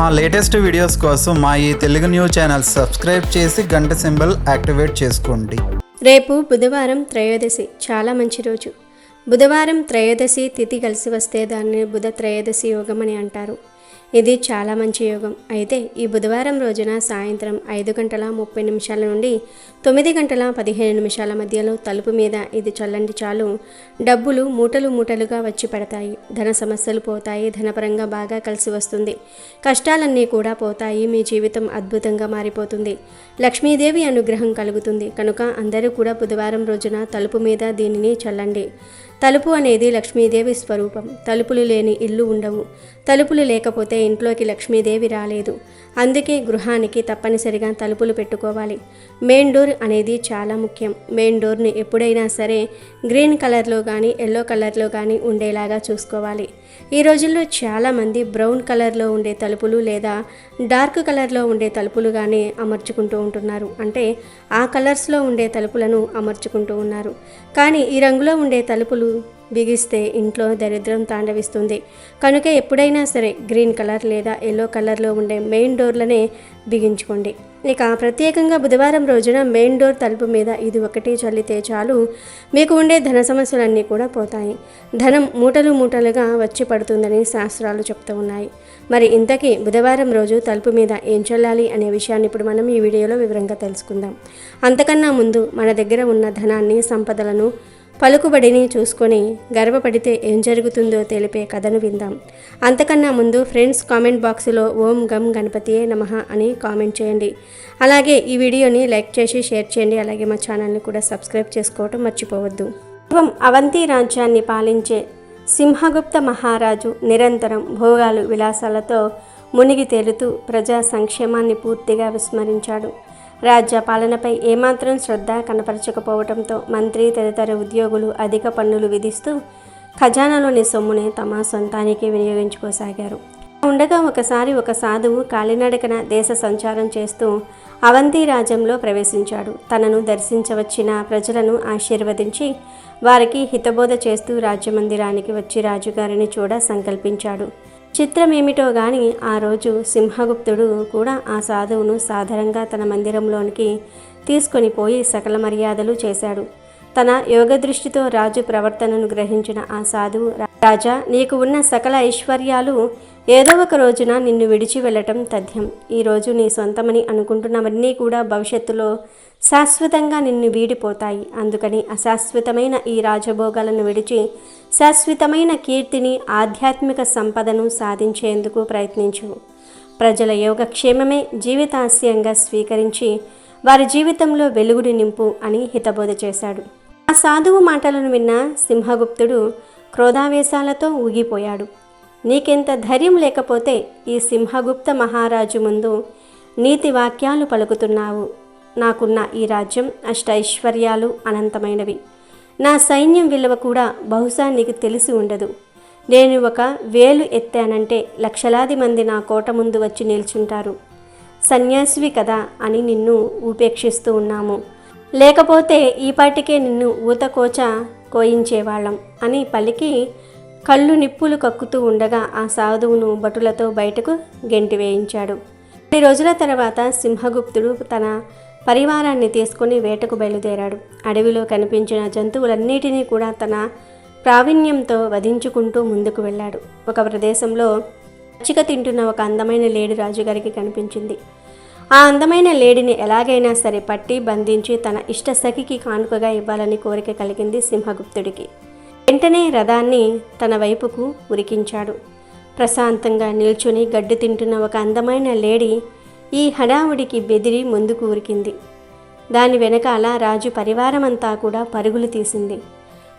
మా latest videos కోసం మా ఈ తెలుగు న్యూస్ ఛానల్ సబ్స్క్రైబ్ చేసి గంట సింబల్ యాక్టివేట్ చేసుకోండి. రేపు బుధవారం త్రయోదశి. చాలా మంచి రోజు. బుధవారం త్రయోదశి తిథి కలిసి వస్తే దాన్ని బుధ త్రయోదశి యోగం అని అంటారు. ఇది చాలా మంచి యోగం. అయితే ఈ బుధవారం రోజున సాయంత్రం ఐదు గంటల ముప్పై నిమిషాల నుండి తొమ్మిది గంటల పదిహేను నిమిషాల మధ్యలో తలుపు మీద ఇది చల్లండి చాలు. డబ్బులు మూటలు మూటలుగా వచ్చి పడతాయి. ధన సమస్యలు పోతాయి. ధనపరంగా బాగా కలిసి వస్తుంది. కష్టాలన్నీ కూడా పోతాయి. మీ జీవితం అద్భుతంగా మారిపోతుంది. లక్ష్మీదేవి అనుగ్రహం కలుగుతుంది. కనుక అందరూ కూడా బుధవారం రోజున తలుపు మీద దీనిని చల్లండి. తలుపు అనేది లక్ష్మీదేవి స్వరూపం. తలుపులు లేని ఇల్లు ఉండవు. తలుపులు లేకపోతే ఇంట్లోకి లక్ష్మీదేవి రాలేదు. అందుకే గృహానికి తప్పనిసరిగా తలుపులు పెట్టుకోవాలి. మెయిన్ డోర్ అనేది చాలా ముఖ్యం. మెయిన్ డోర్ని ఎప్పుడైనా సరే గ్రీన్ కలర్లో కానీ ఎల్లో కలర్లో కానీ ఉండేలాగా చూసుకోవాలి. ఈ రోజుల్లో చాలామంది బ్రౌన్ కలర్లో ఉండే తలుపులు లేదా డార్క్ కలర్లో ఉండే తలుపులు కానీ అమర్చుకుంటూ ఉంటున్నారు. అంటే ఆ కలర్స్లో ఉండే తలుపులను అమర్చుకుంటూ ఉన్నారు. కానీ ఈ రంగులో ఉండే తలుపులు బిగిస్తే ఇంట్లో దరిద్రం తాండవిస్తుంది. కనుక ఎప్పుడైనా సరే గ్రీన్ కలర్ లేదా ఎల్లో కలర్లో ఉండే మెయిన్ డోర్లనే బిగించుకోండి. ఇక ప్రత్యేకంగా బుధవారం రోజున మెయిన్ డోర్ తలుపు మీద ఇది ఒకటి చల్లితే చాలు మీకు ఉండే ధన సమస్యలన్నీ కూడా పోతాయి. ధనం మూటలు మూటలుగా వచ్చి పడుతుందని శాస్త్రాలు చెప్తూ ఉన్నాయి. మరి ఇంతకీ బుధవారం రోజు తలుపు మీద ఏం చల్లాలి అనే విషయాన్ని ఇప్పుడు మనం ఈ వీడియోలో వివరంగా తెలుసుకుందాం. అంతకన్నా ముందు మన దగ్గర ఉన్న ధనాన్ని సంపదలను పలుకుబడిని చూసుకొని గర్వపడితే ఏం జరుగుతుందో తెలిపే కథను విందాం. అంతకన్నా ముందు ఫ్రెండ్స్ కామెంట్ బాక్స్లో ఓం గం గణపతియే నమః అని కామెంట్ చేయండి. అలాగే ఈ వీడియోని లైక్ చేసి షేర్ చేయండి. అలాగే మా ఛానల్ని కూడా సబ్స్క్రైబ్ చేసుకోవటం మర్చిపోవద్దు. పూర్వం అవంతి రాజ్యాన్ని పాలించే సింహగుప్త మహారాజు నిరంతరం భోగాలు విలాసాలతో మునిగి తేలుతూ ప్రజా సంక్షేమాన్ని పూర్తిగా విస్మరించాడు. రాజ్య పాలనపై ఏమాత్రం శ్రద్ధ కనపరచకపోవడంతో మంత్రి తదితర ఉద్యోగులు అధిక పన్నులు విధిస్తూ ఖజానాలోని సొమ్ముని తమ సొంతానికి వినియోగించుకోసాగారు. ఉండగా ఒకసారి ఒక సాధువు కాలినడకన దేశ సంచారం చేస్తూ అవంతి రాజ్యంలో ప్రవేశించాడు. తనను దర్శించవచ్చిన ప్రజలను ఆశీర్వదించి వారికి హితబోధ చేస్తూ రాజ్యమందిరానికి వచ్చి రాజుగారిని చూడ సంకల్పించాడు. చిత్రమేమిటో గాని ఆ రోజు సింహగుప్తుడు కూడా ఆ సాధువును సాధారణంగా తన మందిరంలోనికి తీసుకొని పోయి సకల మర్యాదలు చేశాడు. తన యోగ దృష్టితో రాజు ప్రవర్తనను గ్రహించిన ఆ సాధువు రాజా నీకు ఉన్న సకల ఐశ్వర్యాలు ఏదో ఒక రోజున నిన్ను విడిచి వెళ్ళటం తథ్యం. ఈరోజు నీ సొంతమని అనుకుంటున్నవన్నీ కూడా భవిష్యత్తులో శాశ్వతంగా నిన్ను వీడిపోతాయి. అందుకని అశాశ్వతమైన ఈ రాజభోగాలను విడిచి శాశ్వతమైన కీర్తిని ఆధ్యాత్మిక సంపదను సాధించేందుకు ప్రయత్నించు. ప్రజల యోగక్షేమమే జీవితాశయంగా స్వీకరించి వారి జీవితంలో వెలుగుని నింపు అని హితబోధ చేశాడు. ఆ సాధువు మాటలను విన్న సింహగుప్తుడు క్రోధావేశాలతో ఊగిపోయాడు. నీకెంత ధైర్యం లేకపోతే ఈ సింహగుప్త మహారాజు ముందు నీతి వాక్యాలు పలుకుతున్నావు. నాకున్న ఈ రాజ్యం అష్టైశ్వర్యాలు అనంతమైనవి. నా సైన్యం విలువ కూడా బహుశా నీకు తెలిసి ఉండదు. నేను ఒక వేలు ఎత్తానంటే లక్షలాది మంది నా కోట ముందు వచ్చి నిల్చుంటారు. సన్యాసివి కదా అని నిన్ను ఉపేక్షిస్తూ ఉన్నాము. లేకపోతే ఈపాటికే నిన్ను ఊతకోచ కోయించేవాళ్ళం అని పలికి కళ్ళు నిప్పులు కక్కుతూ ఉండగా ఆ సాధువును భటులతో బయటకు గెంటి వేయించాడు. కొన్ని రోజుల తర్వాత సింహగుప్తుడు తన పరివారాన్ని తీసుకుని వేటకు బయలుదేరాడు. అడవిలో కనిపించిన జంతువులన్నిటినీ కూడా తన ప్రావీణ్యంతో వధించుకుంటూ ముందుకు వెళ్ళాడు. ఒక ప్రదేశంలో పచ్చిక తింటున్న ఒక అందమైన లేడి రాజుగారికి కనిపించింది. ఆ అందమైన లేడిని ఎలాగైనా సరే పట్టి బంధించి తన ఇష్ట సఖికి కానుకగా ఇవ్వాలని కోరిక కలిగింది సింహగుప్తుడికి. వెంటనే రథాన్ని తన వైపుకు ఉరికించాడు. ప్రశాంతంగా నిల్చుని గడ్డి తింటున్న ఒక అందమైన లేడీ ఈ హడావుడికి బెదిరి ముందుకు ఉరికింది. దాని వెనకాల రాజు పరివారమంతా కూడా పరుగులు తీసింది.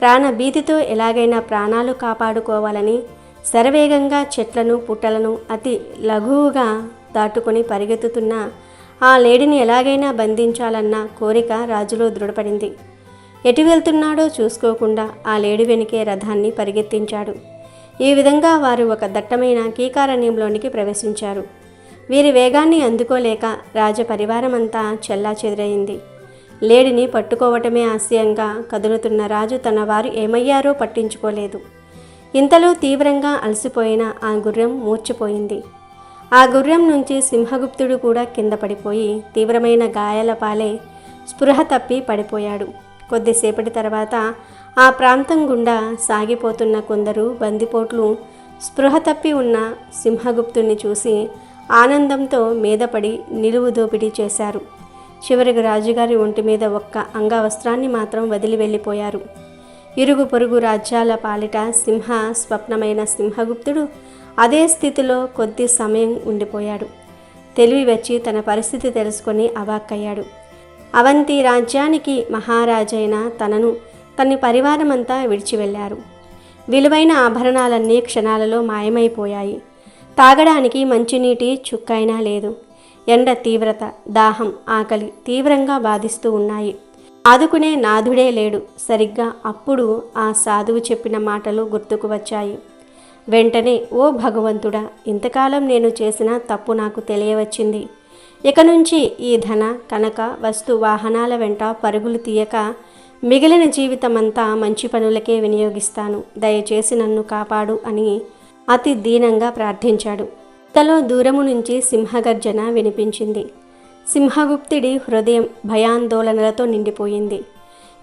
ప్రాణభీతితో ఎలాగైనా ప్రాణాలు కాపాడుకోవాలని శరవేగంగా చెట్లను పుట్టలను అతి లఘువుగా దాటుకొని పరిగెత్తుతున్న ఆ లేడిని ఎలాగైనా బంధించాలన్న కోరిక రాజులో దృఢపడింది. ఎటు వెళ్తున్నాడో చూసుకోకుండా ఆ లేడి వెనుకే రథాన్ని పరిగెత్తించాడు. ఈ విధంగా వారు ఒక దట్టమైన కీకారణ్యంలోనికి ప్రవేశించారు. వీరి వేగాన్ని అందుకోలేక రాజ పరివారమంతా చెల్లా చెదిరైంది. లేడిని పట్టుకోవటమే ఆశయంగా కదులుతున్న రాజు తన వారు ఏమయ్యారో పట్టించుకోలేదు. ఇంతలో తీవ్రంగా అలసిపోయిన ఆ గుర్రం మూర్చిపోయింది. ఆ గుర్రం నుంచి సింహగుప్తుడు కూడా కింద పడిపోయి తీవ్రమైన గాయాల పాలై స్పృహ తప్పి పడిపోయాడు. కొద్దిసేపటి తర్వాత ఆ ప్రాంతం గుండా సాగిపోతున్న కొందరు బందిపోట్లు స్పృహ తప్పి ఉన్న సింహగుప్తుణ్ణి చూసి ఆనందంతో మీదపడి నిలువు దోపిడీ చేశారు. చివరికి రాజుగారి ఒంటి మీద ఒక్క అంగవస్త్రాన్ని మాత్రం వదిలి వెళ్ళిపోయారు. ఇరుగు పొరుగు రాజ్యాల పాలిట సింహ స్వప్నమైన సింహగుప్తుడు అదే స్థితిలో కొద్ది సమయం ఉండిపోయాడు. తెలివి వచ్చి తన పరిస్థితి తెలుసుకొని అవాక్కయ్యాడు. అవంతి రాజ్యానికి మహారాజైన తనను తన పరివారమంతా విడిచి వెళ్ళారు. విలువైన ఆభరణాలన్నీ క్షణాలలో మాయమైపోయాయి. తాగడానికి మంచినీటి చుక్కైనా లేదు. ఎండ తీవ్రత దాహం ఆకలి తీవ్రంగా బాధిస్తూ ఉన్నాయి. ఆదుకునే నాథుడే లేడు. సరిగ్గా అప్పుడు ఆ సాధువు చెప్పిన మాటలు గుర్తుకు వచ్చాయి. వెంటనే ఓ భగవంతుడా ఇంతకాలం నేను చేసిన తప్పు నాకు తెలియవచ్చింది. ఇక నుంచి ఈ ధన కనక వస్తు వాహనాల వెంట పరుగులు తీయక మిగిలిన జీవితమంతా మంచి పనులకే వినియోగిస్తాను. దయచేసి నన్ను కాపాడు అని అతి దీనంగా ప్రార్థించాడు. తలో దూరము నుంచి సింహగర్జన వినిపించింది. సింహగుప్తుడి హృదయం భయాందోళనలతో నిండిపోయింది.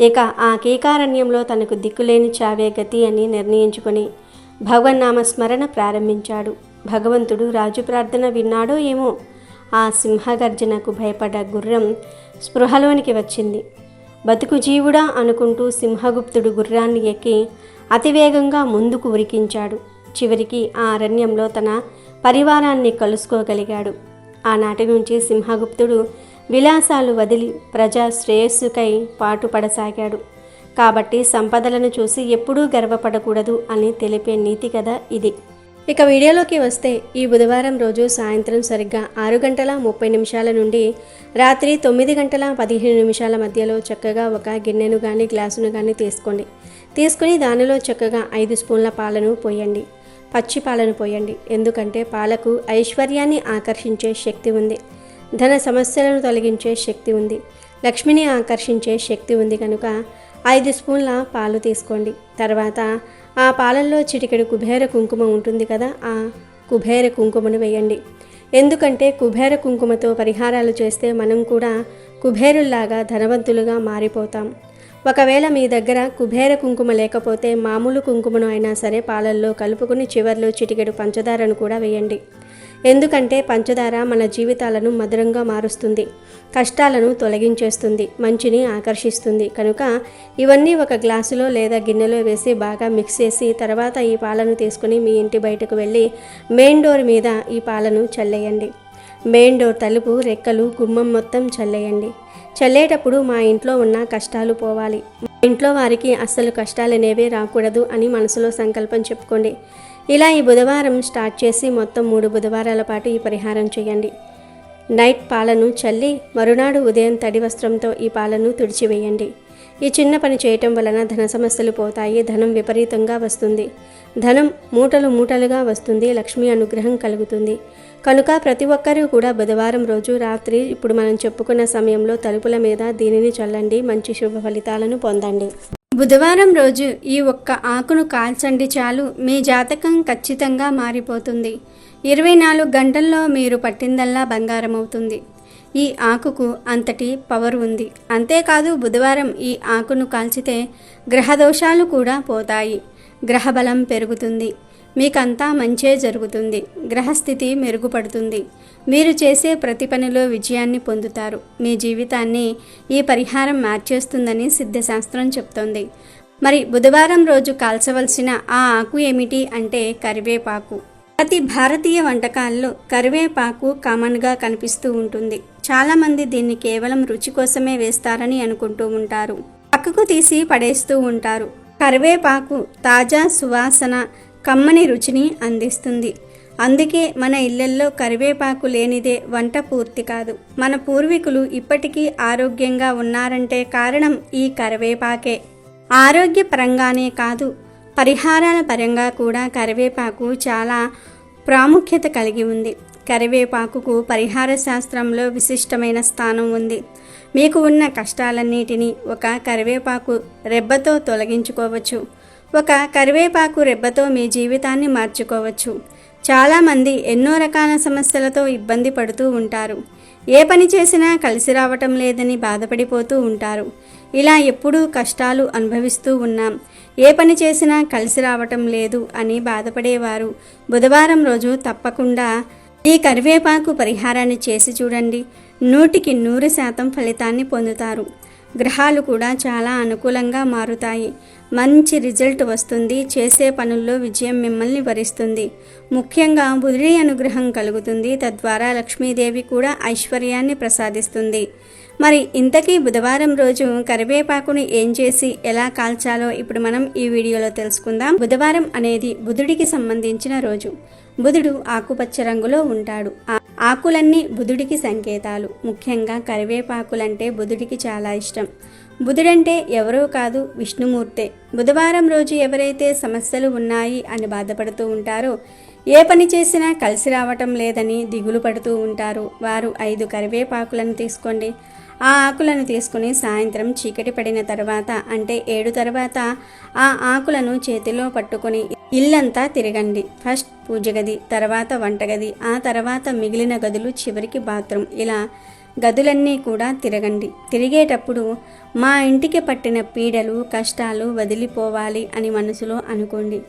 ఇక ఆ కీకారణ్యంలో తనకు దిక్కులేని చావే గతి అని నిర్ణయించుకుని భగవన్నామస్మరణ ప్రారంభించాడు. భగవంతుడు రాజు ప్రార్థన విన్నాడో ఏమో ఆ సింహగర్జనకు భయపడ్డ గుర్రం స్పృహలోనికి వచ్చింది. బతుకు జీవుడా అనుకుంటూ సింహగుప్తుడు గుర్రాన్ని ఎక్కి అతివేగంగా ముందుకు ఉరికించాడు. చివరికి ఆ అరణ్యంలో తన పరివారాన్ని కలుసుకోగలిగాడు. ఆనాటి నుంచి సింహగుప్తుడు విలాసాలు వదిలి ప్రజా శ్రేయస్సుకై పాటుపడసాగాడు. కాబట్టి సంపదలను చూసి ఎప్పుడూ గర్వపడకూడదు అని తెలిపే నీతి కథ ఇది. ఇక వీడియోలోకి వస్తే ఈ బుధవారం రోజు సాయంత్రం సరిగ్గా ఆరు గంటల ముప్పై నిమిషాల నుండి రాత్రి తొమ్మిది గంటల పదిహేను నిమిషాల మధ్యలో చక్కగా ఒక గిన్నెను కానీ గ్లాసును కానీ తీసుకోండి. తీసుకుని దానిలో చక్కగా ఐదు స్పూన్ల పాలను పోయండి. పచ్చి పాలను పోయండి. ఎందుకంటే పాలకు ఐశ్వర్యాన్ని ఆకర్షించే శక్తి ఉంది. ధన సమస్యలను తొలగించే శక్తి ఉంది. లక్ష్మిని ఆకర్షించే శక్తి ఉంది కనుక ఐదు స్పూన్ల పాలు తీసుకోండి. తర్వాత ఆ పాలల్లో చిటికెడు కుబేర కుంకుమ ఉంటుంది కదా ఆ కుబేర కుంకుమను వేయండి. ఎందుకంటే కుబేర కుంకుమతో పరిహారాలు చేస్తే మనం కూడా కుబేరుల్లాగా ధనవంతులుగా మారిపోతాం. ఒకవేళ మీ దగ్గర కుబేర కుంకుమ లేకపోతే మామూలు కుంకుమను అయినా సరే పాలల్లో కలుపుకుని చివర్లో చిటికెడు పంచదారను కూడా వేయండి. ఎందుకంటే పంచదార మన జీవితాలను మధురంగా మారుస్తుంది కష్టాలను తొలగించేస్తుంది మంచిని ఆకర్షిస్తుంది. కనుక ఇవన్నీ ఒక గ్లాసులో లేదా గిన్నెలో వేసి బాగా మిక్స్ చేసి తర్వాత ఈ పాలను తీసుకుని మీ ఇంటి బయటకు వెళ్ళి మెయిన్ డోర్ మీద ఈ పాలను చల్లేయండి. మెయిన్ డోర్ తలుపు రెక్కలు గుమ్మం మొత్తం చల్లేయండి. చల్లేటప్పుడు మా ఇంట్లో ఉన్న కష్టాలు పోవాలి. మా ఇంట్లో వారికి అస్సలు కష్టాలనేవే రాకూడదు అని మనసులో సంకల్పం చెప్పుకోండి. ఇలా ఈ బుధవారం స్టార్ట్ చేసి మొత్తం మూడు బుధవారాల పాటు ఈ పరిహారం చేయండి. నైట్ పాలను చల్లి మరునాడు ఉదయం తడి వస్త్రంతో ఈ పాలను తుడిచివేయండి. ఈ చిన్న పని చేయటం వలన ధన సమస్యలు పోతాయి ధనం విపరీతంగా వస్తుంది. ధనం మూటలు మూటలుగా వస్తుంది లక్ష్మి అనుగ్రహం కలుగుతుంది. కనుక ప్రతి ఒక్కరూ కూడా బుధవారం రోజు రాత్రి ఇప్పుడు మనం చెప్పుకున్న సమయంలో తలుపుల మీద దీనిని చల్లండి. మంచి శుభ ఫలితాలను పొందండి. బుధవారం రోజు ఈ ఒక్క ఆకును కాల్చండి చాలు. మీ జాతకం ఖచ్చితంగా మారిపోతుంది. ఇరవై నాలుగు గంటల్లో మీరు పట్టిందల్లా బంగారం అవుతుంది ఈ ఆకుకు అంతటి పవర్ ఉంది. అంతేకాదు బుధవారం ఈ ఆకును కాల్చితే గ్రహదోషాలు కూడా పోతాయి. గ్రహబలం పెరుగుతుంది. మీకంతా మంచే జరుగుతుంది. గ్రహస్థితి మెరుగుపడుతుంది. మీరు చేసే ప్రతి పనిలో విజయాన్ని పొందుతారు. మీ జీవితాన్ని ఈ పరిహారం మార్చేస్తుందని సిద్ధశాస్త్రం చెప్తోంది. మరి బుధవారం రోజు కాల్చవలసిన ఆ ఆకు ఏమిటి అంటే కరివేపాకు. ప్రతి భారతీయ వంటకాల్లో కరివేపాకు కామన్గా కనిపిస్తూ ఉంటుంది. చాలామంది దీన్ని కేవలం రుచి కోసమే వేస్తారని అనుకుంటూ ఉంటారు. పక్కకు తీసి పడేస్తూ ఉంటారు. కరివేపాకు తాజా సువాసన కమ్మని రుచిని అందిస్తుంది. అందుకే మన ఇళ్ళల్లో కరివేపాకు లేనిదే వంట పూర్తి కాదు. మన పూర్వీకులు ఇప్పటికీ ఆరోగ్యంగా ఉన్నారంటే కారణం ఈ కరివేపాకే. ఆరోగ్యపరంగానే కాదు పరిహారాల పరంగా కూడా కరివేపాకు చాలా ప్రాముఖ్యత కలిగి ఉంది. కరివేపాకుకు పరిహార శాస్త్రంలో విశిష్టమైన స్థానం ఉంది. మీకు ఉన్న కష్టాలన్నిటినీ ఒక కరివేపాకు రెబ్బతో తొలగించుకోవచ్చు. ఒక కరివేపాకు రెబ్బతో మీ జీవితాన్ని మార్చుకోవచ్చు. చాలామంది ఎన్నో రకాల సమస్యలతో ఇబ్బంది పడుతూ ఉంటారు. ఏ పని చేసినా కలిసి రావటం లేదని బాధపడిపోతూ ఉంటారు. ఇలా ఎప్పుడూ కష్టాలు అనుభవిస్తూ ఉన్నాం. ఏ పని చేసినా కలిసి రావటం లేదు అని బాధపడేవారు. బుధవారం రోజు తప్పకుండా ఈ కరివేపాకు పరిహారాన్ని చేసి చూడండి. నూటికి నూరు శాతం ఫలితాన్ని పొందుతారు. గ్రహాలు కూడా చాలా అనుకూలంగా మారుతాయి. మంచి రిజల్ట్ వస్తుంది. చేసే పనుల్లో విజయం మిమ్మల్ని వరిస్తుంది. ముఖ్యంగా బుధుడి అనుగ్రహం కలుగుతుంది. తద్వారా లక్ష్మీదేవి కూడా ఐశ్వర్యాన్ని ప్రసాదిస్తుంది. మరి ఇంతకీ బుధవారం రోజు కరివేపాకుని ఏం చేసి ఎలా కాల్చాలో ఇప్పుడు మనం ఈ వీడియోలో తెలుసుకుందాం. బుధవారం అనేది బుధుడికి సంబంధించిన రోజు. బుధుడు ఆకుపచ్చ రంగులో ఉంటాడు. ఆ ఆకులన్నీ బుధుడికి సంకేతాలు. ముఖ్యంగా కరివేపాకులంటే బుధుడికి చాలా ఇష్టం. బుధుడంటే ఎవరో కాదు విష్ణుమూర్తే. బుధవారం రోజు ఎవరైతే సమస్యలు ఉన్నాయి అని బాధపడుతూ ఉంటారో ఏ పని చేసినా కలిసి రావటం లేదని దిగులు పడుతూ ఉంటారు. వారు ఐదు కరివేపాకులను తీసుకోండి. ఆ ఆకులను తీసుకుని సాయంత్రం చీకటి పడిన తర్వాత అంటే ఏడు తర్వాత ఆ ఆకులను చేతిలో పట్టుకొని ఇల్లంతా తిరగండి. ఫస్ట్ పూజ గది తర్వాత వంటగది ఆ తర్వాత మిగిలిన గదులు చివరికి బాత్రూమ్ ఇలా గదులన్నీ కూడా తిరగండి. తిరిగేటప్పుడు మా ఇంటికి పట్టిన పీడలు కష్టాలు వదిలిపోవాలి అని మనసులో అనుకోండి.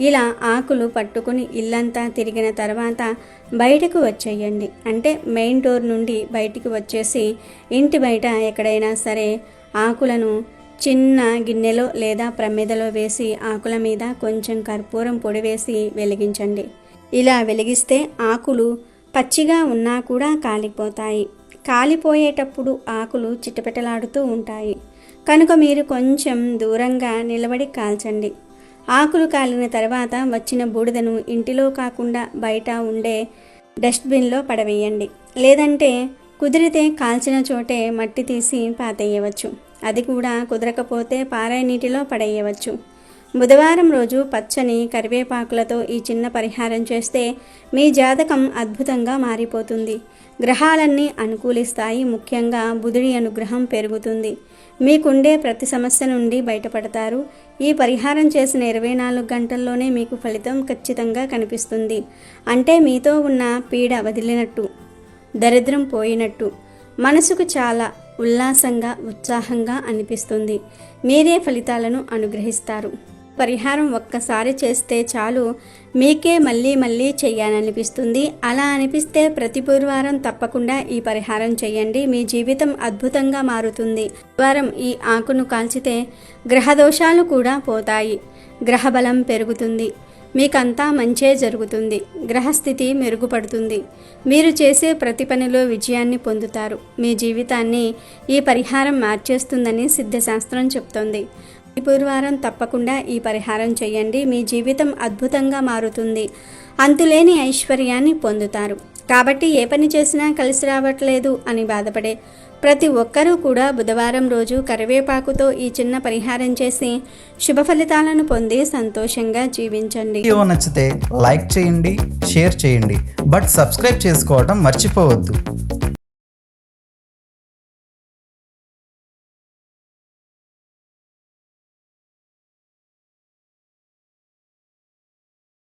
ఇలా ఆకులు పట్టుకుని ఇల్లంతా తిరిగిన తర్వాత బయటకు వచ్చేయండి. అంటే మెయిన్ డోర్ నుండి బయటికి వచ్చేసి ఇంటి బయట ఎక్కడైనా సరే ఆకులను చిన్న గిన్నెలో లేదా ప్రమిదలో వేసి ఆకుల మీద కొంచెం కర్పూరం పొడి వేసి వెలిగించండి. ఇలా వెలిగిస్తే ఆకులు పచ్చిగా ఉన్నా కూడా కాలిపోతాయి. కాలిపోయేటప్పుడు ఆకులు చిటపెటలాడుతూ ఉంటాయి. కనుక మీరు కొంచెం దూరంగా నిలబడి కాల్చండి. ఆకులు కాలిన తర్వాత వచ్చిన బూడిదను ఇంటిలో కాకుండా బయట ఉండే డస్ట్బిన్లో పడవేయండి. లేదంటే కుదిరితే కాల్చిన చోటే మట్టి తీసి పాతేయవచ్చు. అది కూడా కుదరకపోతే పారే నీటిలో పడేయవచ్చు. బుధవారం రోజు పచ్చని కరివేపాకులతో ఈ చిన్న పరిహారం చేస్తే మీ జాతకం అద్భుతంగా మారిపోతుంది. గ్రహాలన్నీ అనుకూలిస్తాయి. ముఖ్యంగా బుధుడి అనుగ్రహం పెరుగుతుంది. మీకుండే ప్రతి సమస్య నుండి బయటపడతారు. ఈ పరిహారం చేసిన ఇరవై నాలుగు గంటల్లోనే మీకు ఫలితం ఖచ్చితంగా కనిపిస్తుంది. అంటే మీతో ఉన్న పీడ వదిలినట్టు దరిద్రం పోయినట్టు మనసుకు చాలా ఉల్లాసంగా ఉత్సాహంగా అనిపిస్తుంది. మీరే ఫలితాలను అనుగ్రహిస్తారు. పరిహారం ఒక్కసారి చేస్తే చాలు మీకే మళ్ళీ మళ్ళీ చేయాలనిపిస్తుంది అలా అనిపిస్తే ప్రతి గురువారం తప్పకుండా ఈ పరిహారం చేయండి. మీ జీవితం అద్భుతంగా మారుతుంది. వారం ఈ ఆకును కాల్చితే గ్రహదోషాలు కూడా పోతాయి. గ్రహబలం పెరుగుతుంది. మీకంతా మంచే జరుగుతుంది. గ్రహస్థితి మెరుగుపడుతుంది. మీరు చేసే ప్రతి పనిలో విజయాన్ని పొందుతారు. మీ జీవితాన్ని ఈ పరిహారం మార్చేస్తుందని సిద్ధశాస్త్రం చెప్తోంది. పూర్వారం తప్పకుండా ఈ పరిహారం చేయండి. మీ జీవితం అద్భుతంగా మారుతుంది. అంతులేని ఐశ్వర్యాన్ని పొందుతారు. కాబట్టి ఏ పని చేసినా కలిసి రావట్లేదు అని బాధపడే ప్రతి ఒక్కరూ కూడా బుధవారం రోజు కరివేపాకుతో ఈ చిన్న పరిహారం చేసి శుభ ఫలితాలను పొంది సంతోషంగా జీవించండి. వీడియో నచ్చితే లైక్ చేయండి షేర్ చేయండి. బట్ సబ్స్క్రైబ్ చేసుకోవడం మర్చిపోవద్దు.